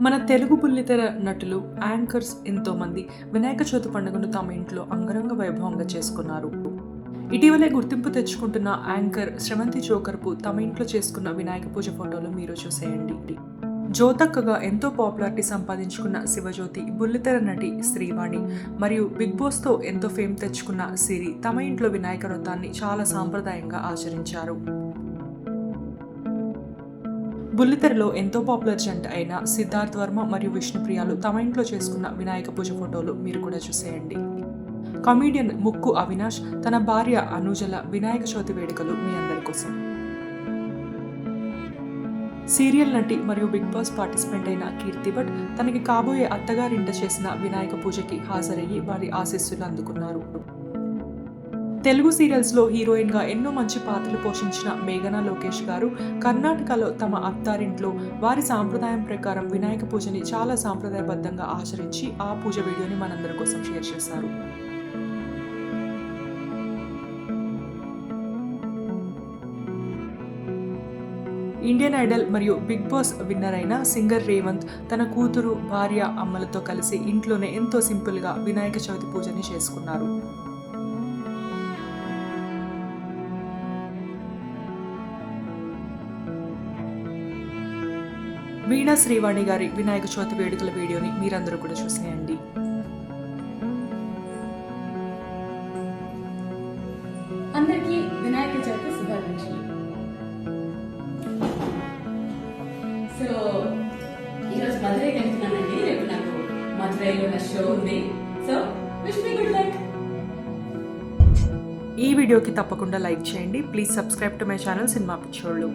మన తెలుగు బుల్లితెర నటులు యాంకర్స్ ఎంతోమంది వినాయక చవితి పండుగను తమ ఇంట్లో అంగరంగ వైభవంగా చేసుకున్నారు. ఇటీవలే గుర్తింపు తెచ్చుకుంటున్న యాంకర్ శ్రవంతి జోకర్పు తమ ఇంట్లో చేసుకున్న వినాయక పూజ ఫోటోలు మీరు చూసేయండి. జ్యోతక్కగా ఎంతో పాపులారిటీ సంపాదించుకున్న శివజ్యోతి బుల్లితెర నటి శ్రీవాణి మరియు బిగ్ బాస్తో ఎంతో ఫేమ్ తెచ్చుకున్న సిరి తమ ఇంట్లో వినాయక వ్రతాన్ని చాలా సాంప్రదాయంగా ఆచరించారు. బుల్లితెరలో ఎంతో పాపులర్ జంట అయిన సిద్ధార్థ్ వర్మ మరియు విష్ణుప్రియాలు తమ ఇంట్లో చేసుకున్న వినాయక పూజ ఫోటోలు మీరు కూడా చూసేయండి. కామెడియన్ ముక్కు అవినాష్ తన భార్య అనుజల వినాయక చవితి వేడుకలు మీ అందరి కోసం. సీరియల్ నటి మరియు బిగ్ బాస్ పార్టిసిపెంట్ అయిన కీర్తి భట్ తనకి కాబోయే అత్తగారింట చేసిన వినాయక పూజకి హాజరయ్యి వారి ఆశీస్సులు అందుకున్నారు. తెలుగు సీరియల్స్లో హీరోయిన్గా ఎన్నో మంచి పాత్రలు పోషించిన మేఘనా లోకేష్ గారు కర్ణాటకలో తమ అత్తారింట్లో వారి సాంప్రదాయం ప్రకారం వినాయక పూజని చాలా సాంప్రదాయబద్ధంగా ఆచరించి ఆ పూజ వీడియోని మనందరి కోసం షేర్ చేశారు. ఇండియన్ ఐడల్ మరియు బిగ్ బాస్ విన్నర్ అయిన సింగర్ రేవంత్ తన కూతురు భార్య అమ్మలతో కలిసి ఇంట్లోనే ఎంతో సింపుల్గా వినాయక చవితి పూజని చేసుకున్నారు. వీణా శ్రీవాణి గారి వినాయక చవితి వేడుకల వీడియోని మీరందరూ కూడా చూసేయండి అందరికీ వినాయక చవితి శుభాకాంక్షలు. సో ఈరోజు మధురైకి వెళ్తున్నానండి. రేపు నాకు మధురైలో నా షో ఉంది. So wish me good luck ఈ వీడియోకి తప్పకుండా లైక్ చేయండి. Please subscribe to my channel cinema పిచ్చోళ్ళు.